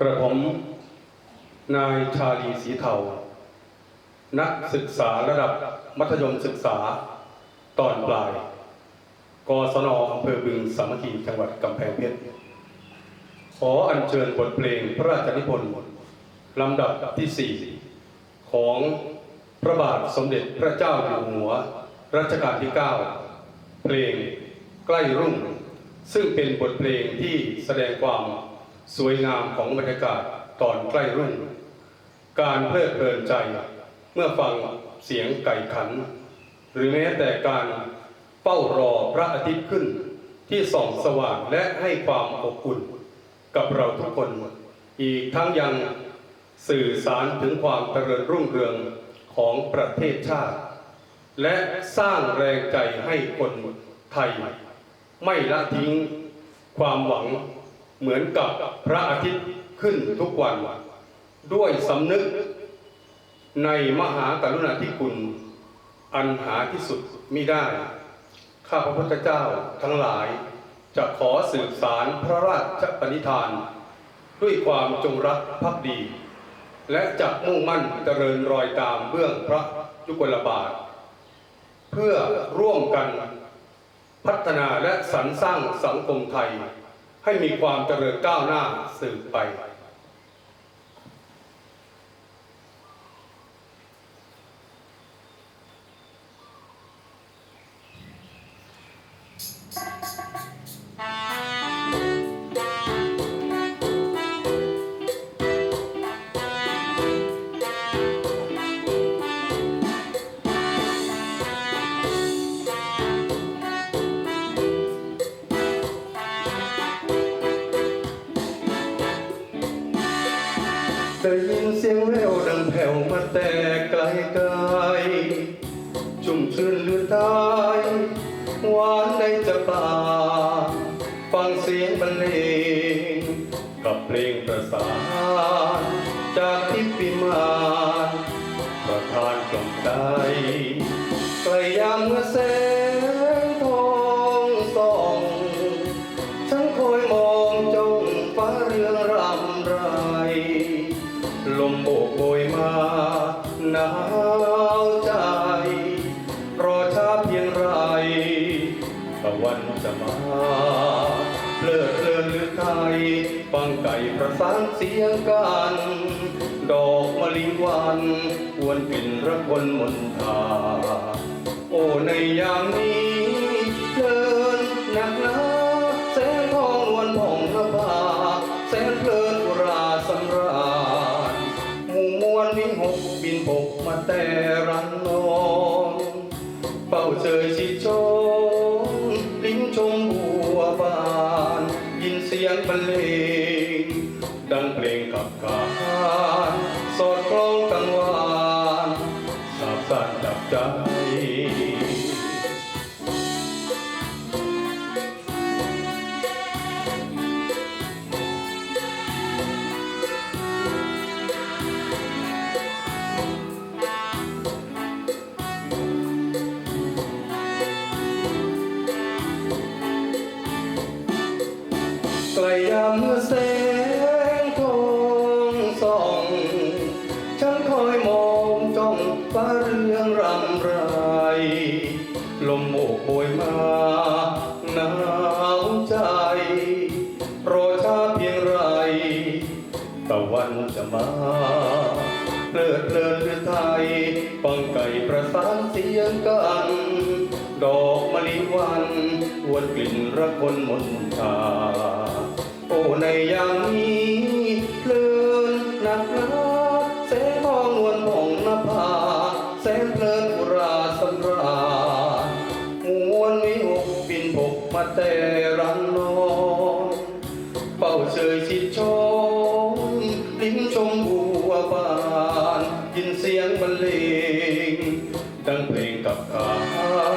กระผมนายชาลีสีเทา นักศึกษาระดับมัธยมศึกษาตอนปลาย กศนอำเภอบึงสามัคคีจังหวัดกำแพงเพชร ขออัญเชิญบทเพลงพระราชนิพนธ์ลำดับที่สี่ของพระบาทสมเด็จพระเจ้าอยู่หัว รัชกาลที่ 9 เพลงใกล้รุ่ง ซึ่งเป็นบทเพลงที่แสดงความ สวยงามของบรรยากาศตอนใกล้รุ่ง การเพลิดเพลินใจเมื่อฟังเสียงไก่ขัน หรือแม้แต่การเฝ้ารอพระอาทิตย์ขึ้นที่ส่องสว่างและให้ความอบอุ่นกับเราทุกคน อีกทั้งยังสื่อสารถึงความเจริญรุ่งเรืองของประเทศชาติ และสร้างแรงใจให้คนไทย ไม่ละทิ้งความหวัง เหมือนกับพระอาทิตย์ขึ้นทุกวัน ด้วยสำนึกในมหากรุณาธิคุณ อันหาที่สุดมิได้ ข้าพระพุทธเจ้าทั้งหลาย จะขอสืบสารพระราชปณิธาน ด้วยความจงรักภักดี และจะมุ่งมั่นเจริญรอยตามเบื้องพระยุคลบาท เพื่อร่วมกันพัฒนาและสรรสร้างสังคมไทย ให้มีความเจริญก้าวหน้าสืบไป ได้ยินเสียงแววดังแผ่วมาแต่ไกลไกลชุ่มชื่นลือตายหวานในจะปาฟังเสียงบรรเลงกับเพลงประสานจากทิพพิมานประทานกลมใจไกลยามเมื่อแส ลมโบกโบยมาหนาวใจ รอช้าเพียงไรตะวันจะมาเพลิดเพลินหรือไทยฟังไก่ประสานเสียงกัน ดอกมะลิวันควนกลิ่นระคนมนทาโอ้ในยามนี้ กบินบกมาแต่รังนองเฝ้าเจอชิดชามเมื่อแสงทองส่อง ฉันคอยมองจ้องฟ้าเรืองรำไร ลมโบกโบยมาหนาวใจ รอช้าเพียงไรตะวันจะมาเลิดเลินหรือไทยฟังไก่ประสานเสียงกันดอกมะลิวันวนกลิ่นระคนมนทา โอ้ในยามนี้เพลินหนักหนาแสงทองนวลผ่องนภาแสงเพลินอุราสำราญหมู่มวลวิหกบินบกมาแต่รังนอนเฝ้าเชยชิดชมลิ้มชมบัวบานยินเสียงบรรเลงดังเพลงกับกา